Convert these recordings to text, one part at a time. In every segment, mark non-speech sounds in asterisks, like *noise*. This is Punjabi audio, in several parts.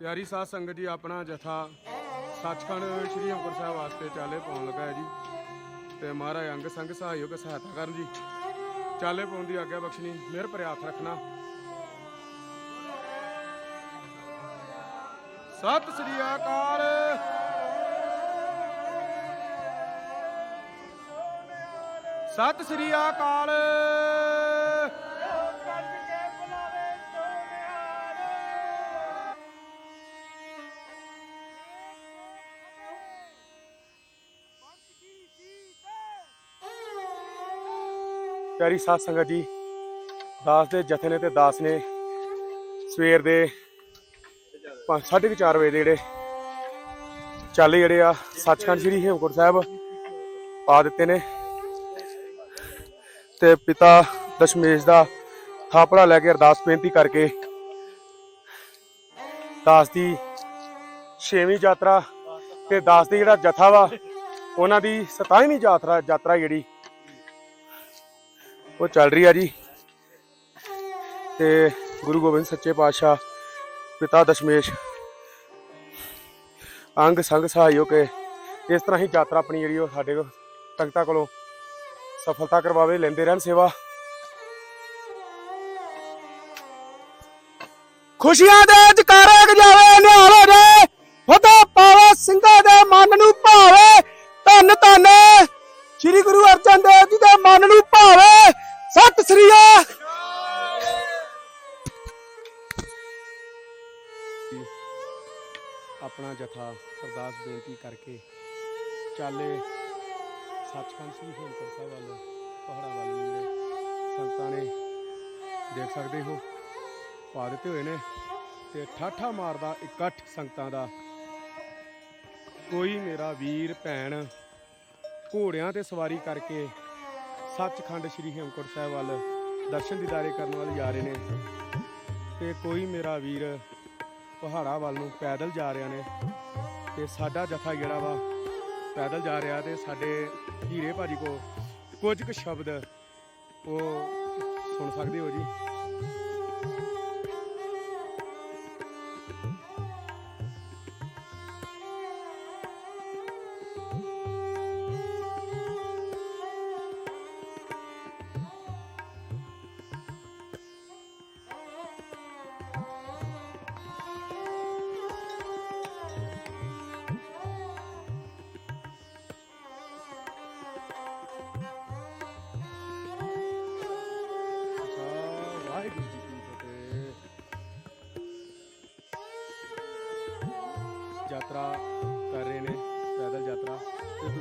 ਪਿਆਰੀ ਸਾਧ ਸੰਗਤ ਜੀ, ਆਪਣਾ ਜਥਾ ਸੱਚਖੰਡ ਸ੍ਰੀ ਹਰਿਮੰਦਰ ਸਾਹਿਬ ਵਾਸਤੇ ਚਾਲੇ ਪਾਉਣ ਲੱਗਾ ਹੈ ਜੀ। ਤੇ ਮਹਾਰਾਜ ਅੰਗ ਸੰਗ ਸਹਾਇਓ ਕੇ ਸਹਾਇਤਾ ਕਰਨ ਜੀ। ਚਾਲੇ ਪਾਉਣ ਦੀ ਆਗਿਆ ਬਖਸ਼ਣੀ, ਮਿਹਰ ਭਰਿਆ ਹੱਥ ਰੱਖਣਾ। ਸਤਿ ਸ੍ਰੀ ਅਕਾਲ। ਸਤਿ ਸ੍ਰੀ ਅਕਾਲ। ਪਿਆਰੀ ਸਾਧ ਸੰਗਤ ਜੀ, ਦਾਸ ਦੇ ਜਥੇ ਨੇ ਤੇ ਦਾਸ ਨੇ ਸਵੇਰ ਦੇ 4:30 ਵਜੇ ਦੇ ਜਿਹੜੇ ਚੱਲ ਜਿਹੜੇ ਆ, ਸੱਚਖੰਡ ਸ੍ਰੀ ਹੇਮਕੁੰਟ ਸਾਹਿਬ ਪਾ ਦਿੱਤੇ ਨੇ। ਤੇ ਪਿਤਾ ਦਸ਼ਮੇਸ਼ ਦਾ ਥਾਪੜਾ ਲੈ ਕੇ ਅਰਦਾਸ ਬੇਨਤੀ ਕਰਕੇ ਦਾਸ ਦੀ ਛੇਵੀਂ ਯਾਤਰਾ ਤੇ ਦਾਸ ਦੇ ਜਿਹੜਾ ਜਥਾ ਵਾ, ਉਹਨਾਂ ਦੀ 27ਵੀਂ ਯਾਤਰਾ ਯਾਤਰਾ ਜਿਹੜੀ ਉਹ ਚੱਲ ਰਹੀ ਆ ਜੀ। ਤੇ ਗੁਰੂ ਗੋਬਿੰਦ ਸੱਚੇ ਪਾਤਸ਼ਾਹ, ਪਿਤਾ ਦਸ਼ਮੇਸ਼, ਅੰਗ ਸੰਗ ਸਹਾਇਓ ਕੇ ਇਸ ਤਰ੍ਹਾਂ ਹੀ ਯਾਤਰਾ ਆਪਣੀ ਜਿਹੜੀ ਉਹ ਸਾਡੇ ਕੋਲ ਤਖਤਾਂ ਕੋਲੋਂ ਸਫਲਤਾ ਕਰਵਾਵੇ, ਲੈਂਦੇ ਰਹਿਣ ਸੇਵਾ। ਖੁਸ਼ੀਆਂ ਦੇ ਜਕਾਰੇ ਗਜਾਵੇ ਨਿਹਾਲ ਹੋ ਫਤਿਹ ਪਾਵੇ, ਸਿੰਘਾਂ ਦੇ ਮਨ ਨੂੰ ਭਾਵੇ। ਧੰਨ ਧੰਨ ਸ੍ਰੀ ਗੁਰੂ ਅਰਜਨ ਦੇਵ ਜੀ ਦੇ ਮਨ ਨੂੰ ਭਾਵੇ। ਸਤਿ ਸ੍ਰੀ ਅਕਾਲ। ਆਪਣਾ ਜਥਾ ਅਰਦਾਸ ਬੇਨਤੀ ਕਰਕੇ ਚਾਲੇ ਸੱਚਖੰਡ ਸ੍ਰੀ ਹੇਮਕੁੰਟ ਸਾਹਿਬ ਵੱਲ, ਪਹਾੜਾਂ ਵੱਲ ਨੂੰ ਜਿਹੜੇ ਸੰਗਤਾਂ ਨੇ ਦੇਖ ਸਕਦੇ ਹੋ, ਪਾ ਦਿੱਤੇ ਹੋਏ ਨੇ ਤੇ ਠਾਠਾ ਮਾਰਦਾ ਇਕੱਠ ਸੰਗਤਾਂ ਦਾ। ਕੋਈ ਮੇਰਾ ਵੀਰ, ਭੈਣ ਘੋੜਿਆਂ ਤੇ ਸਵਾਰੀ ਕਰਕੇ ਸੱਚਖੰਡ ਸ੍ਰੀ ਹੇਮਕੁੰਟ ਸਾਹਿਬ ਵੱਲ ਦਰਸ਼ਨ ਦੀਦਾਰੇ ਕਰਨ ਵੱਲ ਜਾ ਰਹੇ ਨੇ। ਤੇ ਕੋਈ ਮੇਰਾ ਵੀਰ ਪਹਾੜਾਂ ਵੱਲ ਨੂੰ ਪੈਦਲ ਜਾ ਰਿਹਾ ਨੇ ਤੇ ਸਾਡਾ ਜਥਾ ਜਿਹੜਾ ਵਾ ਪੈਦਲ ਜਾ ਰਿਹਾ ਤੇ ਸਾਡੇ ਹੀਰੇ ਭਾਜੀ ਕੋ ਕੁਝ ਕੁ ਸ਼ਬਦ ਉਹ ਸੁਣ ਸਕਦੇ ਹੋ ਜੀ?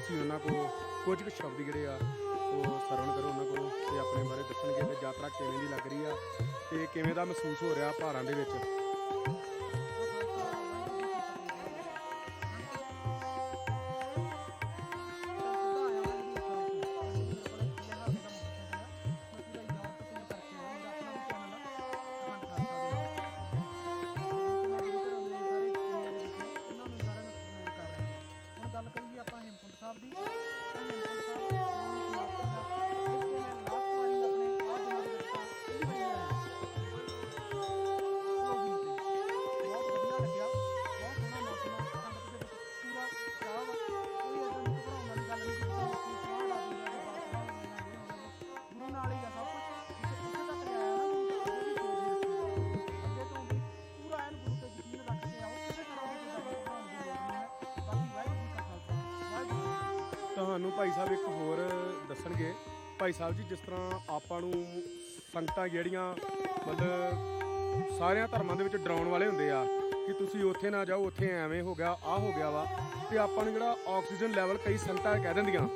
ਤੁਸੀਂ ਉਹਨਾਂ ਕੋਲ ਕੁਝ ਕੁ ਸ਼ਬਦ ਜਿਹੜੇ ਆ, ਉਹ ਸਰਵਣ ਕਰੋ ਉਹਨਾਂ ਕੋਲ ਤੇ ਆਪਣੇ ਬਾਰੇ ਦੱਸਣਗੇ ਤੇ ਯਾਤਰਾ ਕਿਵੇਂ ਦੀ ਲੱਗ ਰਹੀ ਆ ਤੇ ਕਿਵੇਂ ਦਾ ਮਹਿਸੂਸ ਹੋ ਰਿਹਾ ਪਹਾੜਾਂ ਦੇ ਵਿੱਚ? ਤੁਹਾਨੂੰ ਭਾਈ ਸਾਹਿਬ ਇੱਕ ਹੋਰ ਦੱਸਣਗੇ। ਭਾਈ ਸਾਹਿਬ ਜੀ, ਜਿਸ ਤਰ੍ਹਾਂ ਆਪਾਂ ਨੂੰ ਸੰਗਤਾਂ ਜਿਹੜੀਆਂ ਮਤਲਬ ਸਾਰਿਆਂ ਧਰਮਾਂ ਦੇ ਵਿੱਚ ਡਰਾਉਣ ਵਾਲੇ ਹੁੰਦੇ ਆ, ਕਿ ਤੁਸੀਂ ਉੱਥੇ ਨਾ ਜਾਓ, ਉੱਥੇ ਐਵੇਂ ਹੋ ਗਿਆ, ਆਹ ਹੋ ਗਿਆ ਵਾ, ਤੇ ਆਪਾਂ ਨੂੰ ਜਿਹੜਾ ਆਕਸੀਜਨ ਲੈਵਲ ਕਈ ਸੰਗਤਾਂ ਕਹਿ ਦਿੰਦੀਆਂ।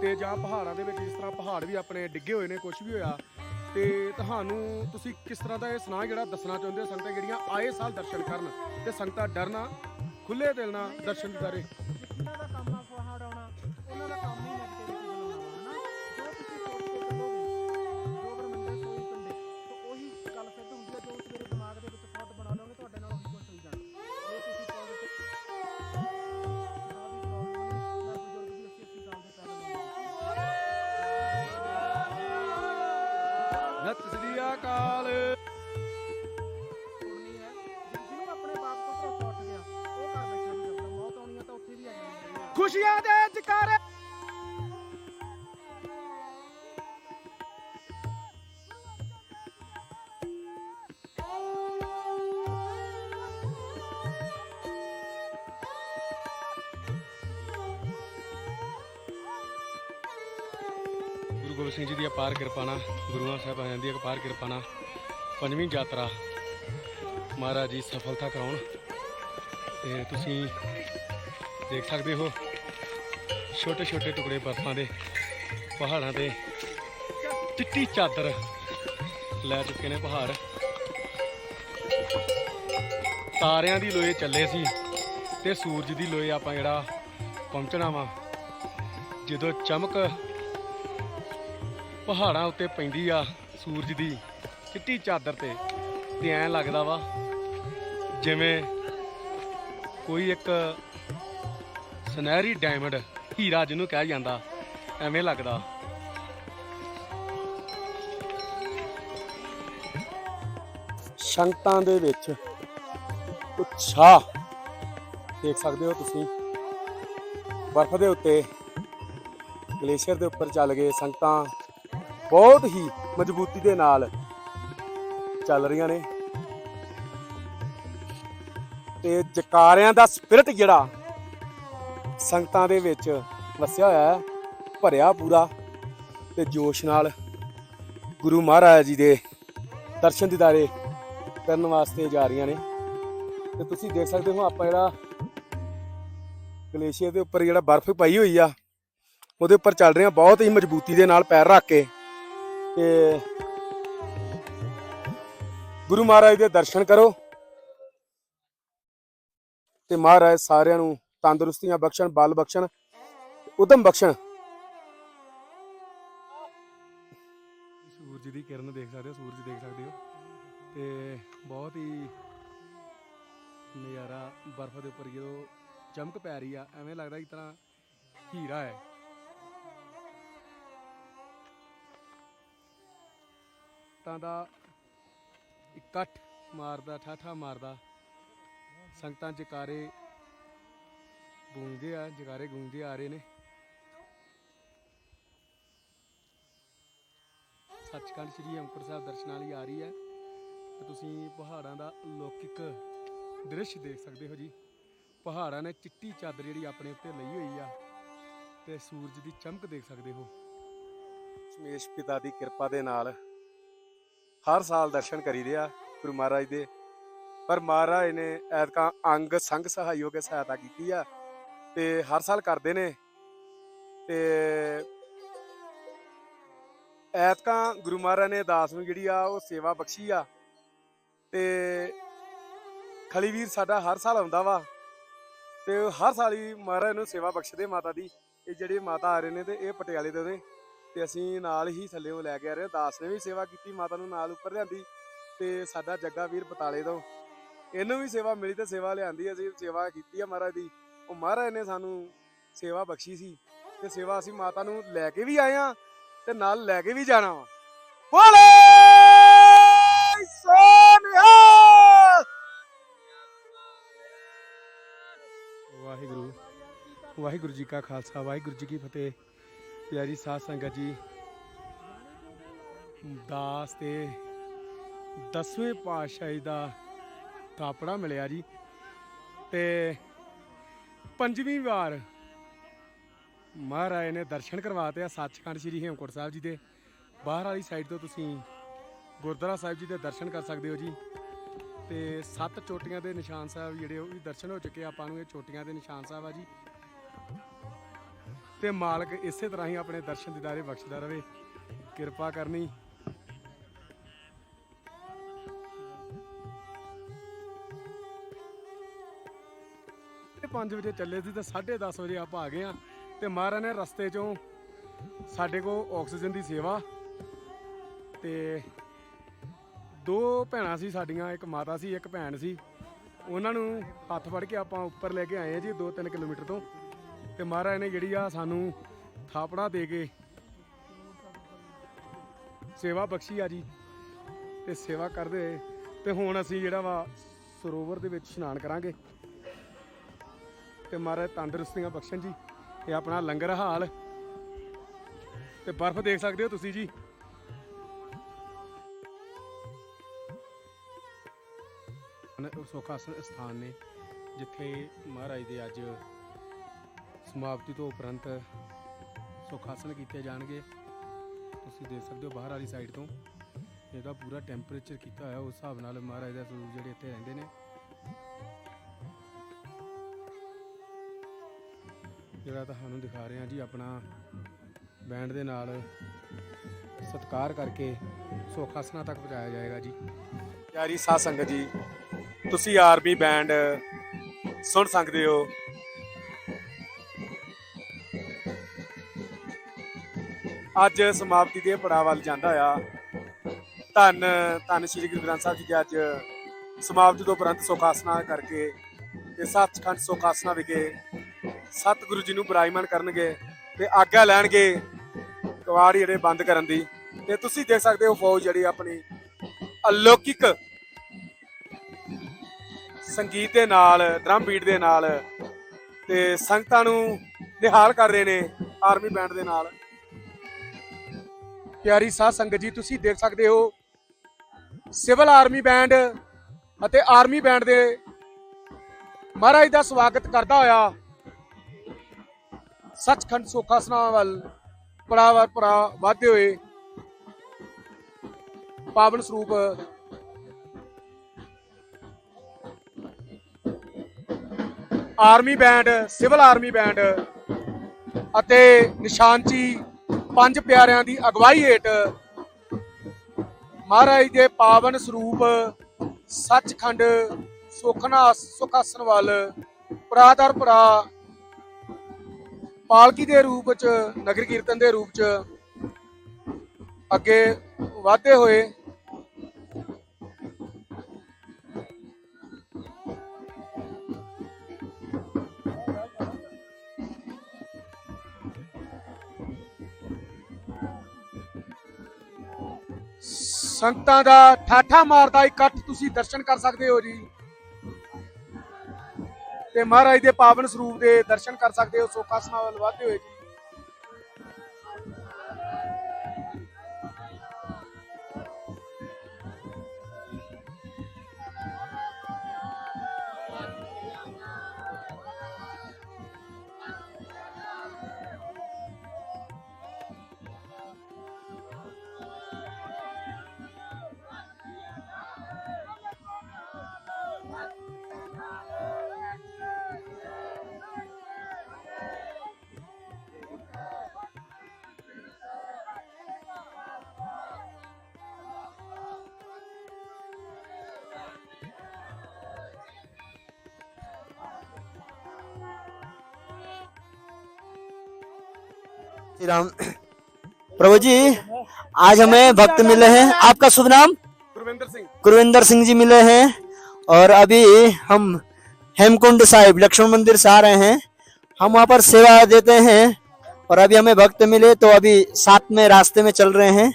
ਤੇ ਜਾਂ ਪਹਾੜਾਂ ਦੇ ਵਿੱਚ ਜਿਸ ਤਰ੍ਹਾਂ ਪਹਾੜ ਵੀ ਆਪਣੇ ਡਿੱਗੇ ਹੋਏ ਨੇ ਕੁਝ ਵੀ ਹੋਇਆ, ਤੇ ਤੁਹਾਨੂੰ ਤੁਸੀਂ ਕਿਸ ਤਰ੍ਹਾਂ ਦਾ ਇਹ ਸੁਣਾ ਜਿਹੜਾ ਦੱਸਣਾ ਚਾਹੁੰਦੇ ਹੋ, ਸੰਗਤਾਂ ਜਿਹੜੀਆਂ ਆਏ ਸਾਲ ਦਰਸ਼ਨ ਕਰਨ, ਤੇ ਸੰਗਤਾਂ ਡਰਨਾ ਖੁੱਲੇ ਦਿਲ ਨਾਲ ਦਰਸ਼ਨ ਦਿਦਾਰੇ ਖੁਸ਼ੀਆਂ ਦੇ ਜਕਾਰੇ। ਗੁਰੂ ਗੋਬਿੰਦ ਸਿੰਘ ਜੀ ਦੀ ਅਪਾਰ ਕਿਰਪਾ ਨਾਲ ਗੁਰੂਆਂ ਸਾਹਿਬਾਨ ਦੀ ਅਪਾਰ ਕਿਰਪਾ ਨਾਲ ਪੰਜਵੀਂ ਯਾਤਰਾ ਮਹਾਰਾਜ ਜੀ ਸਫਲਤਾ ਕਰਾਉਣ ਤੇ ਤੁਸੀਂ ਦੇਖ ਸਕਦੇ ਹੋ ਛੋਟੇ ਛੋਟੇ ਟੁਕੜੇ ਬਰਫਾਂ ਦੇ, ਪਹਾੜਾਂ ਤੇ ਚਿੱਟੀ ਚਾਦਰ ਲੈ ਚੁੱਕੇ ਨੇ ਪਹਾੜ ਤਾਰਿਆਂ ਦੀ ਲੋਏ ਚੱਲੇ ਸੀ ਤੇ ਸੂਰਜ ਦੀ ਲੋਏ ਆਪਾਂ ਜਿਹੜਾ ਪਹੁੰਚਣਾ ਵਾ, ਜਦੋਂ ਚਮਕ ਪਹਾੜਾਂ ਉੱਤੇ ਪੈਂਦੀ ਆ ਸੂਰਜ ਦੀ, ਚਿੱਟੀ ਚਾਦਰ ਤੇ ਤੇ ਐਂ ਲੱਗਦਾ ਵਾ ਜਿਵੇਂ ਕੋਈ ਇੱਕ ਸੁਨਹਿਰੀ ਡਾਇਮੰਡ ਹੀਰਾ ਜਿਹਨੂੰ ਕਿਹਾ ਜਾਂਦਾ, ਐਵੇਂ ਲੱਗਦਾ। ਸੰਗਤਾਂ ਦੇ ਵਿੱਚ ਉਤਸ਼ਾਹ ਦੇਖ ਸਕਦੇ ਹੋ ਤੁਸੀਂ। ਬਰਫ਼ ਦੇ ਉੱਤੇ, ਗਲੇਸ਼ੀਅਰ ਦੇ ਉੱਪਰ ਚੱਲ ਗਏ ਸੰਗਤਾਂ। ਬਹੁਤ ਹੀ ਮਜ਼ਬੂਤੀ ਦੇ ਨਾਲ ਚੱਲ ਰਹੀਆਂ ਨੇ। ਤੇ ਜਕਾਰਿਆਂ ਦਾ ਸਪਿਰਿਟ ਜਿਹੜਾ ਸੰਗਤਾਂ ਦੇ ਵਿੱਚ ਵਸਿਆ ਹੋਇਆ ਹੈ, ਭਰਿਆ ਪੂਰਾ ਤੇ ਜੋਸ਼ ਨਾਲ ਗੁਰੂ ਮਹਾਰਾਜ ਜੀ ਦੇ ਦਰਸ਼ਨ ਦਿਦਾਰੇ ਕਰਨ ਵਾਸਤੇ ਜਾ ਰਹੀਆਂ ਨੇ। ਤੇ ਤੁਸੀਂ ਦੇਖ ਸਕਦੇ ਹੋ ਆਪਾਂ ਜਿਹੜਾ ਗਲੇਸ਼ੀਅਰ ਦੇ ਉੱਪਰ ਜਿਹੜਾ ਬਰਫ਼ ਪਈ ਹੋਈ ਆ, ਉਹਦੇ ਉੱਪਰ ਚੱਲ ਰਹੇ ਆ ਬਹੁਤ ਹੀ ਮਜ਼ਬੂਤੀ ਦੇ ਨਾਲ ਪੈਰ ਰੱਖ ਕੇ ਤੇ ਗੁਰੂ ਮਹਾਰਾਜ ਦੇ ਦਰਸ਼ਨ ਕਰੋ ਤੇ ਮਹਾਰਾਜ ਸਾਰਿਆਂ ਨੂੰ ਤੰਦਰੁਸਤੀਆਂ ਬਖਸ਼ਣ, ਬਲ ਬਖਸ਼ਣ, ਉਦਮ ਬਖਸ਼ਣ। ਸੂਰਜ ਦੀ ਕਿਰਨ ਦੇਖ ਸਕਦੇ ਹੋ, ਸੂਰਜ ਦੇਖ ਸਕਦੇ ਹੋ। ਤੇ ਬਹੁਤ ਹੀ ਨਜ਼ਾਰਾ ਬਰਫ਼ ਦੇ ਉੱਪਰ ਜਦੋਂ ਚਮਕ ਪੈ ਰਹੀ ਆ, ਐਵੇਂ ਲੱਗਦਾ ਇਸ ਤਰ੍ਹਾਂ ਹੀਰਾ ਹੈ। ਤਾਂ ਦਾ ਇਕੱਠ ਮਾਰਦਾ, ਠਾਠਾ ਮਾਰਦਾ, ਸੰਗਤਾਂ ਜਕਾਰੇ ਗੂੰਜਦੇ ਆ, ਜਗਾਰੇ ਗੂੰਜਦੇ ਆ ਰਹੇ ਨੇ। ਸੱਚਖੰਡ ਸ੍ਰੀ ਹੇਮਕੁੰਟ ਸਾਹਿਬ ਦਰਸ਼ਨਾਂ ਲਈ ਆ ਰਹੀ ਹੈ। ਤੇ ਤੁਸੀਂ ਪਹਾੜਾਂ ਦਾ ਅਲੌਕਿਕ ਦ੍ਰਿਸ਼ ਦੇਖ ਸਕਦੇ ਹੋ ਜੀ। ਪਹਾੜਾਂ ਨੇ ਚਿੱਟੀ ਚਾਦਰ ਜਿਹੜੀ ਆਪਣੇ ਉੱਤੇ ਲਈ ਹੋਈ ਆ, ਤੇ ਸੂਰਜ ਦੀ ਚਮਕ ਦੇਖ ਸਕਦੇ ਹੋ। ਸ਼ਮੇਸ਼ ਪਿਤਾ ਦੀ ਕਿਰਪਾ ਦੇ ਨਾਲ ਹਰ ਸਾਲ ਦਰਸ਼ਨ ਕਰੀਦੇ ਆ ਗੁਰੂ ਮਹਾਰਾਜ ਦੇ। ਪਰ ਮਹਾਰਾਜ ਨੇ ਐਤਕਾਂ ਅੰਗ ਸੰਗ ਸਹਾਈ ਹੋ ਕੇ ਸਹਾਇਤਾ ਕੀਤੀ ਆ। ਤੇ ਹਰ ਸਾਲ ਕਰਦੇ ਨੇ। ਤੇ ਐਤਕਾਂ ਗੁਰੂ ਮਹਾਰਾਜ ਨੇ ਦਾਸ ਨੂੰ ਜਿਹੜੀ ਆ ਉਹ ਸੇਵਾ ਬਖਸ਼ੀ ਆ। ਤੇ ਖਲੀਵੀਰ ਸਾਡਾ ਹਰ ਸਾਲ ਆਉਂਦਾ ਵਾ। ਤੇ ਉਹ ਹਰ ਸਾਲ ਹੀ ਮਹਾਰਾਜ ਨੂੰ ਸੇਵਾ ਬਖਸ਼ਦੇ ਮਾਤਾ ਦੀ। ਇਹ ਜਿਹੜੇ ਮਾਤਾ ਆ ਰਹੇ ਨੇ ਤੇ ਇਹ ਪਟਿਆਲੇ ਦੇ ਨੇ। ਤੇ ਅਸੀਂ ਨਾਲ ਹੀ ਥੱਲੇੋਂ ਲੈ ਕੇ ਆ ਰਹੇ ਹਾਂ। ਦਾਸ ਨੇ ਵੀ ਸੇਵਾ ਕੀਤੀ, ਮਾਤਾ ਨੂੰ ਨਾਲ ਉੱਪਰ ਲਿਆਂਦੀ। ਤੇ ਸਾਡਾ ਜੱਗਾ ਵੀਰ ਬਤਾਲੇ ਤੋਂ। ਇਹਨੂੰ ਵੀ ਸੇਵਾ ਮਿਲੀ ਤੇ ਸੇਵਾ ਲਿਆਂਦੀ। ਅਸੀਂ ਸੇਵਾ ਕੀਤੀ ਆ ਮਹਾਰਾਜ ਦੀ। ਉਹ ਮਹਾਰਾਜ ਨੇ ਸਾਨੂੰ ਸੇਵਾ ਬਖਸ਼ੀ ਸੀ ਤੇ ਸੇਵਾ ਅਸੀਂ ਮਾਤਾ ਨੂੰ ਲੈ ਕੇ ਵੀ ਆਏ ਆ ਤੇ ਨਾਲ ਲੈ ਕੇ ਵੀ ਜਾਣਾ ਵਾ। ਬੋਲੇ! ਸੋਨਿਆ! ਵਾਹਿਗੁਰੂ ਵਾਹਿਗੁਰੂ ਜੀ ਕਾ ਖਾਲਸਾ, ਵਾਹਿਗੁਰੂ ਜੀ ਕੀ ਫਤਿਹ। ਪਿਆਰੀ ਸਾਧ ਸੰਗਤ ਜੀ, ਦਾਸ ਤੇ ਦਸਵੇਂ ਪਾਤਸ਼ਾਹੀ ਦਾ ਥਾਪੜਾ ਮਿਲਿਆ ਜੀ। ਤੇ ਪੰਜਵੀਂ ਵਾਰ। ਮਹਾਰਾਜ ਨੇ ਦਰਸ਼ਨ ਕਰਵਾਤੇ ਆ ਸੱਚਖੰਡ ਸ੍ਰੀ ਹੇਮਕੁੰਟ ਸਾਹਿਬ ਜੀ ਦੇ। ਬਾਹਰ ਵਾਲੀ ਸਾਈਡ ਤੋਂ ਤੁਸੀਂ ਗੁਰਦੁਆਰਾ ਸਾਹਿਬ ਜੀ ਦੇ ਦਰਸ਼ਨ ਕਰ ਸਕਦੇ ਹੋ ਜੀ। ਤੇ ਸੱਤ ਚੋਟੀਆਂ ਦੇ ਨਿਸ਼ਾਨ ਸਾਹਿਬ ਜਿਹੜੇ ਉਹ ਵੀ ਦਰਸ਼ਨ ਹੋ ਚੁੱਕੇ ਆਪਾਂ ਨੂੰ ਇਹ ਚੋਟੀਆਂ ਦੇ ਨਿਸ਼ਾਨ ਸਾਹਿਬ ਆ ਜੀ। ਤੇ ਮਾਲਕ ਇਸੇ ਤਰ੍ਹਾਂ ਹੀ ਆਪਣੇ ਦਰਸ਼ਨ ਦਿਦਾਰੇ ਬਖਸ਼ਦਾ ਰਵੇ ਕਿਰਪਾ ਕਰਨੀ। 5 ਵਜੇ ਚੱਲੇ ਸੀ ਤੇ 10:30 ਵਜੇ ਆਪਾਂ ਆ ਗਏ ਆ ਤੇ ਮਹਾਰਾਜ ਨੇ ਰਸਤੇ ਚੋਂ ਸਾਡੇ ਕੋਲ ਆਕਸੀਜਨ ਦੀ ਸੇਵਾ ਤੇ ਦੋ ਭੈਣਾਂ ਸੀ ਸਾਡੀਆਂ, ਇੱਕ ਮਾਤਾ ਸੀ, ਇੱਕ ਭੈਣ ਸੀ। ਉਹਨਾਂ ਨੂੰ ਹੱਥ ਫੜ ਕੇ ਆਪਾਂ ਉੱਪਰ ਲੈ ਕੇ ਆਏ ਆ ਜੀ 2-3 ਕਿਲੋਮੀਟਰ ਤੋਂ। ਤੇ ਮਹਾਰਾਜ ਨੇ ਜਿਹੜੀ ਆ ਸਾਨੂੰ ਥਾਪੜਾ ਦੇ ਕੇ ਸੇਵਾ ਬਖਸ਼ੀ ਆ ਜੀ ਤੇ ਸੇਵਾ ਕਰਦੇ ਹੋਏ। ਤੇ ਹੁਣ ਅਸੀਂ ਜਿਹੜਾ ਵਾ ਸਰੋਵਰ ਦੇ ਵਿੱਚ ਇਸ਼ਨਾਨ ਕਰਾਂਗੇ। ਤੇ ਮਹਾਰਾਜ ਤੰਦਰੁਸਤੀਆਂ ਬਖਸ਼ਣ ਜੀ ਇਹ ਆਪਣਾ ਲੰਗਰ ਹਾਲ। ਤੇ ਬਰਫ਼ ਦੇਖ ਸਕਦੇ ਹੋ ਤੁਸੀਂ ਜੀ। ਸੁਖਾਸਨ ਸਥਾਨ ਨੇ, ਜਿੱਥੇ ਮਹਾਰਾਜ ਦੇ ਅੱਜ ਸਮਾਪਤੀ ਤੋਂ ਉਪਰੰਤ ਸੁਖਾਸਨ ਕੀਤੇ ਜਾਣਗੇ। ਤੁਸੀਂ ਦੇਖ ਸਕਦੇ ਹੋ ਬਾਹਰ ਵਾਲੀ ਸਾਈਡ ਤੋਂ, ਇਹਦਾ ਪੂਰਾ ਟੈਂਪਰੇਚਰ ਕੀਤਾ ਹੋਇਆ, ਉਸ ਹਿਸਾਬ ਨਾਲ ਮਹਾਰਾਜ ਦਾ ਸਰੂਪ ਜਿਹੜੇ ਇੱਥੇ ਰਹਿੰਦੇ ਨੇ। ਜਿਹੜਾ ਤੁਹਾਨੂੰ ਦਿਖਾ ਰਹੇ ਹਾਂ ਜੀ, ਆਪਣਾ ਬੈਂਡ ਦੇ ਨਾਲ ਸਤਿਕਾਰ ਕਰਕੇ ਸੁਖਾਸਨਾ ਤੱਕ ਪਹੁੰਚਾਇਆ ਜਾਏਗਾ ਜੀ। ਪਿਆਰੀ ਸਾਧ ਸੰਗਤ ਜੀ, ਤੁਸੀਂ ਆਰਮੀ ਬੈਂਡ ਸੁਣ ਸਕਦੇ ਹੋ। ਅੱਜ ਸਮਾਪਤੀ ਦੇ ਪੜਾਅ ਵੱਲ ਜਾਂਦਾ ਆ। ਧੰਨ ਧੰਨ ਸ਼੍ਰੀ ਗੁਰੂ ਗ੍ਰੰਥ ਸਾਹਿਬ ਜੀ ਦੇ ਅੱਜ ਸਮਾਪਤੀ ਤੋਂ ਉਪਰੰਤ ਸੁਖਾਸਨਾ ਕਰਕੇ ਤੇ ਸੱਚਖੰਡ ਸੁਖਾਸਨਾ ਵਿਖੇ ਸਤਿਗੁਰੂ ਜੀ ਨੂੰ ਬਰਾਈਮਨ ਕਰਨਗੇ ਤੇ ਆਗਿਆ ਲੈਣਗੇ ਕਵਾੜ ਜਿਹੜੇ ਬੰਦ ਕਰਨ ਦੀ। ਤੇ ਤੁਸੀਂ ਦੇਖ ਸਕਦੇ ਹੋ ਫੌਜ ਜਿਹੜੀ ਆਪਣੀ ਅਲੌਕਿਕ ਸੰਗੀਤ ਦੇ ਨਾਲ ਡਰਮ ਬੀਟ ਦੇ ਨਾਲ ਤੇ ਸੰਗਤਾਂ ਨੂੰ ਨਿਹਾਲ ਕਰ ਰਹੇ ਨੇ ਆਰਮੀ ਬੈਂਡ ਦੇ ਨਾਲ। ਪਿਆਰੀ ਸਾਧ ਸੰਗਤ ਜੀ, ਤੁਸੀਂ ਦੇਖ ਸਕਦੇ ਹੋ ਸਿਵਲ ਆਰਮੀ ਬੈਂਡ ਅਤੇ ਆਰਮੀ ਬੈਂਡ ਦੇ ਮਹਾਰਾਜ ਦਾ ਸਵਾਗਤ ਕਰਦਾ ਹੋਇਆ ਸੱਚਖੰਡ ਸੁਖਾਸਨਾ ਵੱਲ ਪੜਾਵਰ ਪੜਾ ਵਧਦੇ ਹੋਏ ਪਾਵਨ ਸਰੂਪ army band, civil army band ਅਤੇ ਨਿਸ਼ਾਨਚੀ ਪੰਜ ਪਿਆਰਿਆਂ ਦੀ ਅਗਵਾਈ ਹੇਠ ਮਹਾਰਾਜ ਦੇ ਪਾਵਨ ਸਰੂਪ ਸੱਚਖੰਡ ਸੁਖਨਾ ਸੁਖਾਸਨ ਵੱਲ ਪਰਾਦਰ ਪਰਾ ਪਾਲਕੀ ਦੇ ਰੂਪ ਚ, ਨਗਰ ਕੀਰਤਨ ਦੇ ਰੂਪ ਚ ਅੱਗੇ ਵਧਦੇ ਹੋਏ ਸੰਤਾਂ ਦਾ ਠਾਠਾ ਮਾਰਦਾ ਇਕੱਠ ਤੁਸੀਂ ਦਰਸ਼ਨ ਕਰ ਸਕਦੇ ਹੋ ਜੀ। ਤੇ ਮਹਾਰਾਜ ਦੇ ਪਾਵਨ ਸਰੂਪ ਦੇ ਦਰਸ਼ਨ ਕਰ ਸਕਦੇ ਹੋ ਸੋਖਾਸਨਾ ਵੱਲ ਵਧਦੇ ਹੋਏ ਜੀ। श्री राम *clears throat* प्रभु जी आज हमें भक्त मिले हैं। आपका शुभ नाम? कुरविंदर सिंह। कुरविंदर सिंह जी मिले हैं और अभी हम हेमकुंड साहिब लक्ष्मण मंदिर से आ रहे हैं। हम वहाँ पर सेवा देते हैं और अभी हमें भक्त मिले तो अभी साथ में रास्ते में चल रहे हैं।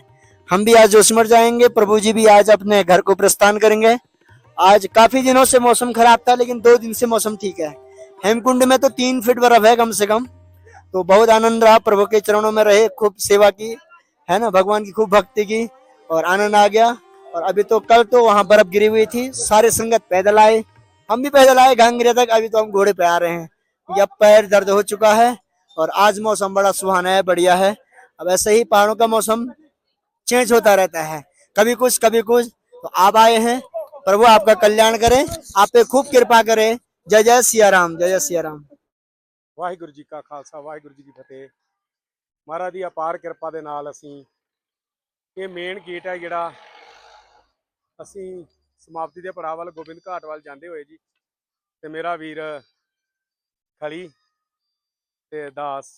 हम भी आज जोशमर जाएँगे। प्रभु जी भी आज अपने घर को प्रस्थान करेंगे। आज काफ़ी दिनों से मौसम खराब था लेकिन दो दिन से मौसम ठीक है। हेमकुंड में तो तीन फीट बर्फ़ है कम से कम। तो बहुत आनंद रहा प्रभु के चरणों में रहे, खूब सेवा की, है ना? भगवान की खूब भक्ति की और आनंद आ गया। और अभी तो कल तो वहाँ बर्फ़ गिरी हुई थी, सारे संगत पैदल आए। हम भी पैदल आए घांगरे तक, अभी तो हम घोड़े पे आ रहे हैं। अब पैर दर्द हो चुका है और आज मौसम बड़ा सुहाना है, बढ़िया है। अब ऐसे ही पहाड़ों का मौसम चेंज होता रहता है। कभी कुछ कभी कुछ। तो आप आए हैं, प्रभु आपका कल्याण करे। आप पे खूब कृपा करे। जय जय सिया राम, जय जय सिया राम। ਵਾਹਿਗੁਰੂ ਜੀ ਕਾ ਖਾਲਸਾ, ਵਾਹਿਗੁਰੂ ਜੀ ਕੀ ਫਤਿਹ। ਮਹਾਰਾਜ ਦੀ ਅਪਾਰ ਕਿਰਪਾ ਦੇ ਨਾਲ ਅਸੀਂ ਇਹ ਮੇਨ ਗੇਟ ਹੈ ਜਿਹੜਾ ਅਸੀਂ ਸਮਾਪਤੀ ਦੇ ਪੜਾਅ ਵੱਲ ਗੋਬਿੰਦ ਘਾਟ ਵੱਲ ਜਾਂਦੇ ਹੋਏ ਜੀ ਤੇ ਮੇਰਾ ਵੀਰ ਖਲੀ ਤੇ ਦਾਸ।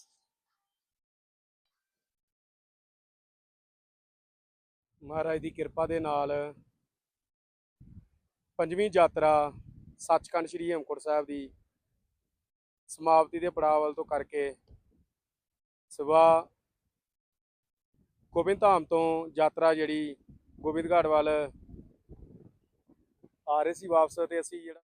ਮਹਾਰਾਜ ਦੀ ਕਿਰਪਾ ਦੇ ਨਾਲ ਪੰਜਵੀਂ ਯਾਤਰਾ ਸੱਚਖੰਡ ਸ੍ਰੀ ਹੇਮਕੁੰਟ ਸਾਹਿਬ ਦੀ ਸਮਾਪਤੀ ਦੇ ਪੜਾਅ ਵੱਲ ਤੋਂ ਕਰਕੇ ਸਵੇਰ ਗੋਬਿੰਦ ਧਾਮ ਤੋਂ ਯਾਤਰਾ ਜਿਹੜੀ ਗੋਬਿੰਦ ਘਾਟ ਵੱਲ ਆ ਰਹੇ ਸੀ ਵਾਪਸ ਤੇ ਅਸੀਂ ਜਿਹੜਾ